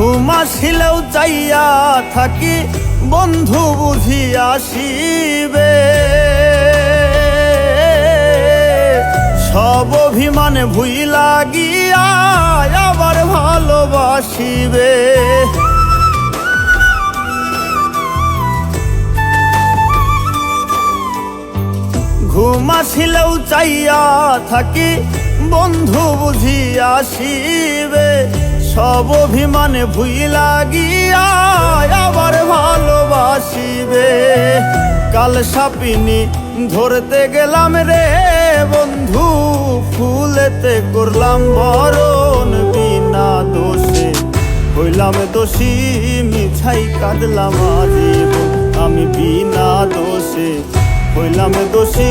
ঘুম আসিলেও চাইয়া থাকি, বন্ধু বুঝি আসিবে সব অভিমানে ভুই লাগিয়া আবার ভালোবাসিবে। ঘুম আসিলেও চাইয়া থাকি, বন্ধু বুঝি আসিবে সব অভিমানে ভুই লাগিয়া আবার ভালোবাসিবে। কাল সাপিনি ধরতে গেলাম রে বন্ধু, ফুলেতে করলাম বরণ বিনা দোষে। হইলাম দোষী, মিছাই কাঁদলাম আজীবন। আমি বিনা দোষে হইলাম দোষী